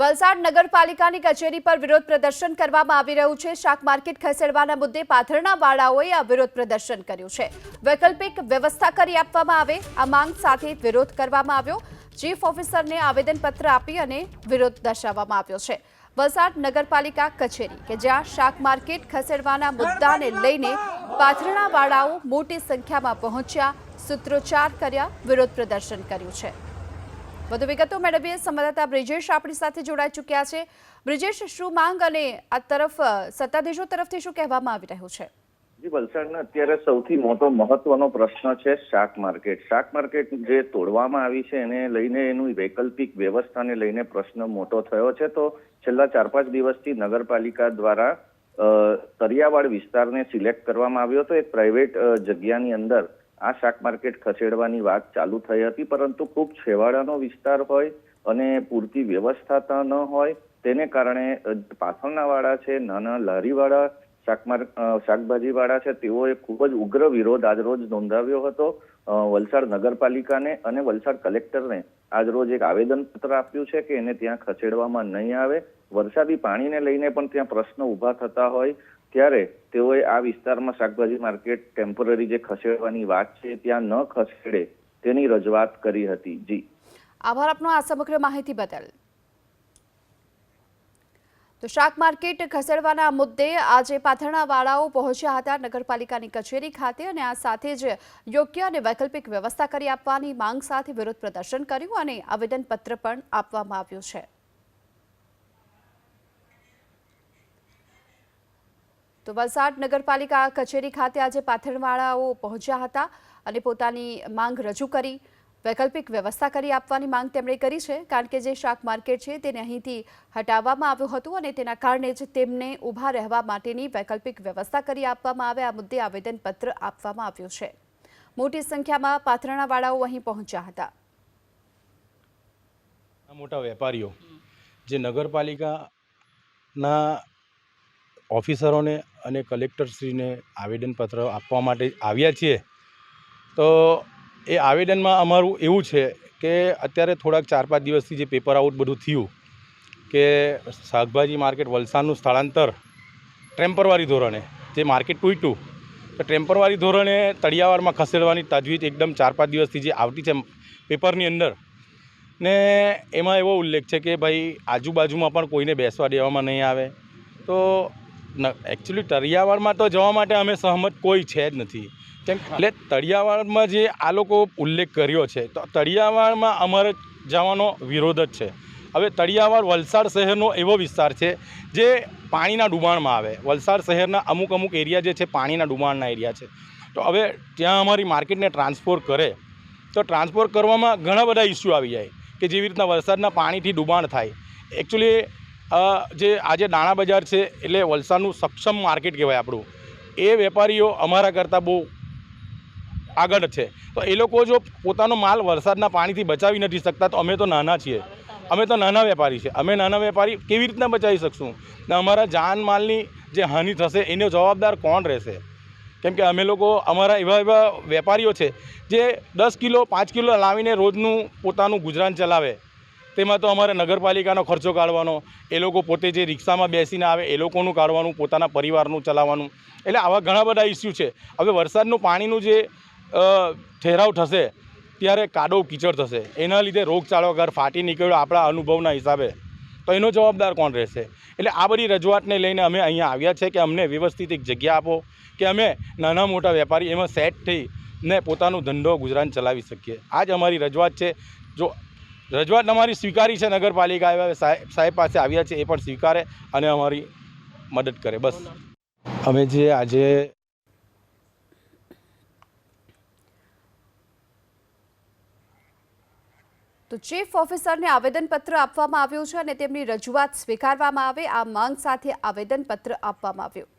વલસાડ નગરપાલિકાની કચેરી પર વિરોધ પ્રદર્શન કરવામાં આવી રહ્યું છે. શાક માર્કેટ ખસેડવાના મુદ્દે પાથરણા વાળાઓએ આ વિરોધ પ્રદર્શન કર્યું છે. વૈકલ્પિક વ્યવસ્થા કરી આપવામાં આવે. આ માંગ સાથે વિરોધ કરવામાં આવ્યો. ચીફ ઓફિસરને આવેદનપત્ર આપી અને વિરોધ દર્શાવવામાં આવ્યો છે. વલસાડ નગરપાલિકા કચેરી, કે જ્યાં શાક માર્કેટ ખસેડવાના મુદ્દાને લઈને પાથરણા વાળાઓ મોટી સંખ્યામાં પહોંચ્યા, સૂત્રોચ્ચાર કર્યા, વિરોધ પ્રદર્શન કર્યું છે. વધુ વિગતો મેળવીએ. સંવાદદાતા બ્રિજેશ આપણી સાથે જોડાઈ ચૂક્યા છે. બ્રિજેશ, શું માંગ અને આ તરફ સત્તાધીશો તરફથી શું કહેવામાં આવી રહ્યું છે? જી, વલસાડનો અત્યારે સૌથી મોટો મહત્વનો પ્રશ્ન છે શાક માર્કેટ. શાક માર્કેટ જે તોડવામાં આવી છે, એને લઈને એનું વૈકલ્પિક વ્યવસ્થાને લઈને પ્રશ્ન મોટો થયો છે. તો છેલ્લા ચાર પાંચ દિવસથી નગરપાલિકા દ્વારા તરિયાવાડ વિસ્તારને સિલેક્ટ કરવામાં આવ્યો હતો. એક પ્રાઇવેટ જગ્યાની અંદર આ શાક માર્કેટ ખસેડવાની વાત ચાલુ થઈ હતી પરંતુ ખૂબ છેવાડાનો વિસ્તાર હોય અને પૂરતી વ્યવસ્થા ન હોય તેને કારણે અ, પાથરણાવાળા છે નાના લારીવાળા શાકમાર શાકભાજીવાળા છે તેઓએ ખૂબ જ ઉગ્ર વિરોધ આજરોજ નોંધાવ્યો હતો. વલસાડ નગરપાલિકાને અને વલસાડ કલેક્ટરને આજરોજ એક આવેદનપત્ર આપ્યું છે કે એને ત્યાં ખસેડવામાં નહીં આવે. વરસાદી પાણીને લઈને પણ ત્યાં પ્રશ્ન ઊભા થતા હોય. ત્યારે તેઓએ આ વિસ્તારમાં શાકભાજી માર્કેટ ટેમ્પરરી જે ખસેડવાની વાત છે, ત્યાં ન ખસેડે તેની રજૂઆત કરી હતી. જી. આભાર આપનો. આ સમગ્ર માહિતી બદલ. તો શાક માર્કેટ ખસેડવાના મુદ્દે આજે પાથરણાવાળાઓ પહોંચ્યા હતા નગરપાલિકાની કચેરી ખાતે અને આ સાથે જ યોગ્ય અને વૈકલ્પિક વ્યવસ્થા કરી આપવાની માંગ સાથે વિરોધ પ્રદર્શન કર્યું અને આવેદનપત્ર પણ આપવામાં આવ્યું છે. તો વલસાડ નગરપાલિકા કચેરી ખાતે આજે પાથરવાળાઓ પહોંચ્યા હતા અને પોતાની માંગ રજૂ કરી, વૈકલ્પિક વ્યવસ્થા કરી આપવાની માંગ તેમણે કરી છે, કારણ કે જે શાક માર્કેટ છે તેને અહીંથી હટાવવામાં આવ્યું હતું અને તેના કારણે જ તેમને ઊભા રહેવા માટેની વૈકલ્પિક વ્યવસ્થા કરી આપવામાં આવે. આ મુદ્દે આવેદનપત્ર આપવામાં આવ્યું છે. મોટી સંખ્યામાં પાથરણાવાળાઓ અહીં પહોંચ્યા હતા. મોટા વેપારીઓ, જે નગરપાલિકાના ઓફિસરોને અને કલેક્ટરશ્રીને આવેદનપત્ર આપવા માટે આવ્યા છીએ. તો એ આવેદનમાં અમારું એવું છે કે અત્યારે થોડાક ચાર પાંચ દિવસથી જે પેપર આઉટ બધું થયું કે શાકભાજી માર્કેટ વલસાડનું સ્થળાંતર ટેમ્પરવારી ધોરણે જે માર્કેટ તૂટ્યું, તો ટેમ્પરવારી ધોરણે તળિયાવાડમાં ખસેડવાની તજવીજ એકદમ ચાર પાંચ દિવસથી જે આવતી છે પેપરની અંદર. ને એમાં એવો ઉલ્લેખ છે કે ભાઈ આજુબાજુમાં પણ કોઈને બેસવા દેવામાં નહીં આવે. તો એકચ્યુઅલી તળિયાવાડમાં તો જવા માટે અમે સહમત કોઈ છે જ નથી. કેમ એટલે તળિયાવાડમાં જે આ લોકો ઉલ્લેખ કર્યો છે, તો તળિયાવાડમાં અમારે જવાનો વિરોધ જ છે. હવે તળિયાવાડ વલસાડ શહેરનો એવો વિસ્તાર છે, જે પાણીના ડુબાણમાં આવે. વલસાડ શહેરના અમુક અમુક એરિયા જે છે, પાણીના ડુબાણના એરિયા છે. તો હવે ત્યાં અમારી માર્કેટને ટ્રાન્સપોર્ટ કરે. તો ટ્રાન્સપોર્ટ કરવામાં ઘણા બધા ઇસ્યુ આવી જાય, કે જેવી રીતના વરસાદના પાણીથી ડુબાણ થાય. એકચ્યુઅલી જે આજે નાણાં બજાર છે એટલે વલસાડનું સક્ષમ માર્કેટ કહેવાય આપણું. એ વેપારીઓ અમારા કરતાં બહુ આગળ છે. તો એ લોકો જો પોતાનો માલ વરસાદના પાણીથી બચાવી નથી શકતા, તો અમે તો નાના છીએ. અમે તો નાના વેપારી છે અમે નાના વેપારી કેવી રીતના બચાવી શકશું? ને અમારા જાન માલની જે હાનિ થશે એનો જવાબદાર કોણ રહેશે? કેમ કે અમે લોકો અમારા એવા એવા વેપારીઓ છે, જે દસ કિલો, પાંચ કિલો લાવીને રોજનું પોતાનું ગુજરાન ચલાવે. તેમાં તો અમારે નગરપાલિકાનો ખર્ચો કાઢવાનો, એ લોકો પોતે જે રિક્ષામાં બેસીને આવે, એ લોકોનું કાઢવાનું, પોતાના પરિવારનું ચલાવવાનું. એટલે આવા ઘણા બધા ઇસ્યુ છે. હવે વરસાદનું પાણીનું જે ઠેરાવ થશે, ત્યારે કાદવ કીચડ થશે. એના લીધે રોગચાળો ઘર ફાટી નીકળ્યો આપણા અનુભવના હિસાબે. તો એનો જવાબદાર કોણ રહેશે? એટલે આ બધી રજૂઆતને લઈને અમે અહીંયા આવ્યા છે કે અમને વ્યવસ્થિત એક જગ્યા આપો, કે અમે નાના મોટા વેપારી એમાં સેટ થઈ ને પોતાનો ધંધો ગુજરાન ચલાવી શકીએ. આ જ અમારી રજૂઆત છે. જો રજૂઆત અમારી સ્વીકારી છે નગરપાલિકા એવા સાહેબ સાહેબ પાસે આવ્યા છે એ પણ સ્વીકારે અને અમારી મદદ કરે બસ. અમે જે આજે તો ચીફ ઓફિસરને આવેદનપત્ર આપવામાં આવ્યું છે અને તેમની રજૂઆત સ્વીકારવામાં આવે આ માંગ સાથે આવેદનપત્ર આપવામાં આવ્યું.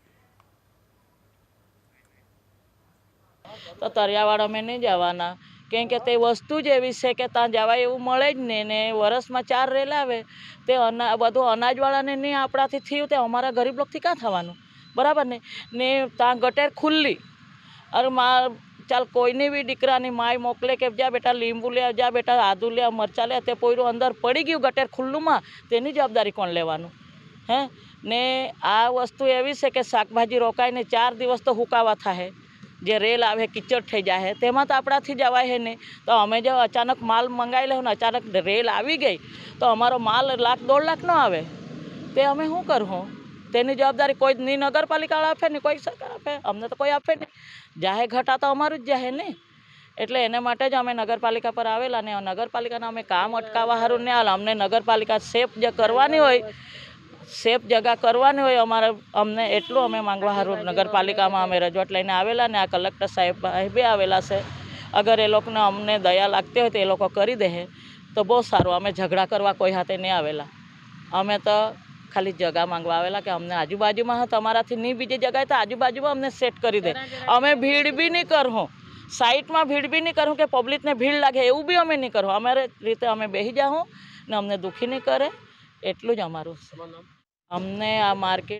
તો તરિયાવાડ અમે નહીં જવાના. કેમ કે તે વસ્તુ જ એવી છે કે ત્યાં જવાય એવું મળે જ નહીં ને વરસમાં ચાર રેલ આવે, તે અના, બધું અનાજવાળાને નહીં આપણાથી થયું, તે અમારા ગરીબ લોકથી ક્યાં થવાનું? બરાબર ને? ને ત્યાં ગટેર ખુલ્લી. અરે મા ચાલ કોઈની બી દીકરાની માય મોકલે કે જા બેટા, લીંબુ લે, જા બેટા, આદુ લે, મરચાં લે, તે પોયરું અંદર પડી ગયું ગટેર ખુલ્લુંમાં, તેની જવાબદારી કોણ લેવાનું? હે? ને આ વસ્તુ એવી છે કે શાકભાજી રોકાઈને ચાર દિવસ તો હુકાવા થાય જે રેલ આવે, કિચડ થઈ જાય તેમાં તો આપણાથી જવાય હે નહીં તો અમે જો અચાનક માલ મંગાવી લેવું ને, અચાનક રેલ આવી ગઈ, તો અમારો માલ લાખ, દોઢ લાખનો આવે. તે અમે શું કરવું તેની જવાબદારી કોઈ ની નગરપાલિકાવાળા આપે ને, કોઈ સરકાર આપે? અમને તો કોઈ આપે નહીં જાહે ઘટા તો અમારું જ જાહે ને? એટલે એને માટે જ અમે નગરપાલિકા પર આવેલા ને, નગરપાલિકાના અમે કામ અટકાવવા સારું ને આવેલા અમને નગરપાલિકા સેફ જે કરવાની હોય. સેફ જગા કરવાની હોય અમારે અમને એટલું અમે માંગવા સારું નગરપાલિકામાં અમે રજૂઆત લઈને આવેલા ને આ કલેક્ટર સાહેબ બી આવેલા છે. અગર એ લોકોને અમને દયા લાગતી હોય તો એ લોકો કરી દે તો બહુ સારું, અમે ઝઘડા કરવા કોઈ હાથે નહીં આવેલા. અમે તો ખાલી જગા માંગવા આવેલા કે અમને આજુબાજુમાં તમારાથી નહીં બીજી જગાએ તો આજુબાજુમાં અમને સેટ કરી દે. અમે ભીડ બી નહીં કરું સાઇટમાં ભીડ બી નહીં કરું કે પબ્લિકને ભીડ લાગે, એવું બી અમે નહીં કરું અમારે રીતે અમે બેસી જાઉં ને અમને દુઃખી નહીં કરે. એટલું જ અમારું. છે અમને આ માર્કેટ